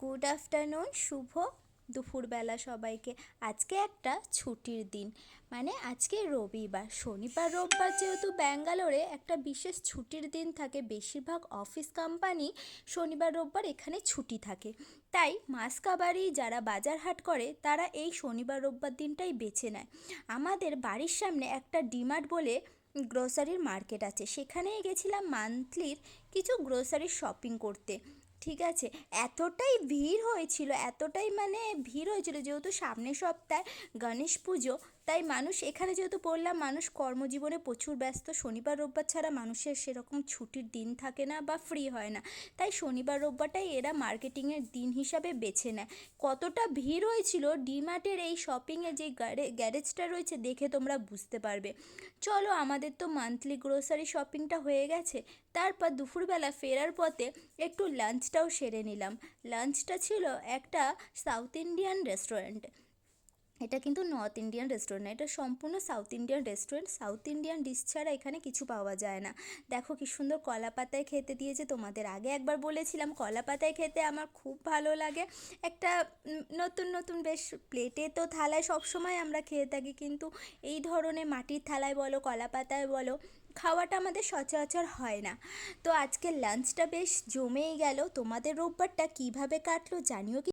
Good afternoon শুভ দুপুরবেলা সবাইকে। আজকে একটা ছুটির দিন। মানে আজকে রবিবার, শনিবার, রোববার যেহেতু ব্যাঙ্গালোরে একটা বিশেষ ছুটির দিন থাকে, বেশিরভাগ অফিস কোম্পানি শনিবার, রোববার এখানে ছুটি থাকে। তাই মাসকাবারি যারা বাজার হাট করে, তারা এই শনিবার, রোববার দিনটাই বেছে নেয়। আমাদের বাড়ির সামনে একটা ডিমার্ট বলে গ্রোসারির মার্কেট আছে। সেখানেই গেছিলাম মান্থলির কিছু গ্রোসারি শপিং করতে। ঠিক আছে? এতটাই ভিড় হয়েছিল, এতটাই মানে ভিড় হয়েছিল যেহেতু সামনের সপ্তাহে গণেশ পুজো, তাই মানুষ এখানে যেহেতু বললাম মানুষ কর্মজীবনে প্রচুর ব্যস্ত, শনিবার, রোববার ছাড়া মানুষের সেরকম ছুটির দিন থাকে না বা ফ্রি হয় না। তাই শনিবার, রোববারটাই এরা মার্কেটিংয়ের দিন হিসাবে বেছে নেয়। কতটা ভিড় হয়েছিল ডিমার্টের এই শপিংয়ে যে গ্যারে- গ্যারেজটা রয়েছে দেখে তোমরা বুঝতে পারবে। চলো আমাদের তো মান্থলি গ্রোসারি শপিংটা হয়ে গেছে, তারপর দুপুরবেলা ফেরার পথে একটু লাঞ্চটাও সেরে নিলাম। লাঞ্চটা ছিল একটা সাউথ ইন্ডিয়ান রেস্টুরেন্ট এটা কিন্তু নর্থ ইন্ডিয়ান রেস্টুরেন্ট না, এটা সম্পূর্ণ south Indian restaurant south Indian dish ছাড়া এখানে কিছু পাওয়া যায় না। দেখো কি সুন্দর কলা পাতায় খেতে দিয়েছে তোমাদের। আগে একবার বলেছিলাম, কলা পাতায় খেতে আমার খুব ভালো লাগে। একটা নতুন নতুন বেশ প্লেটে তো থালায় সবসময় আমরা খেয়ে থাকি, কিন্তু এই ধরনের মাটির থালায় বলো, কলা পাতায় বলো, খাওয়াটা আমাদের সচরাচর হয় না। তো আজকে লাঞ্চটা বেশ জমেই গেল। তোমাদের রোববারটা কীভাবে কাটলো জানিও কি?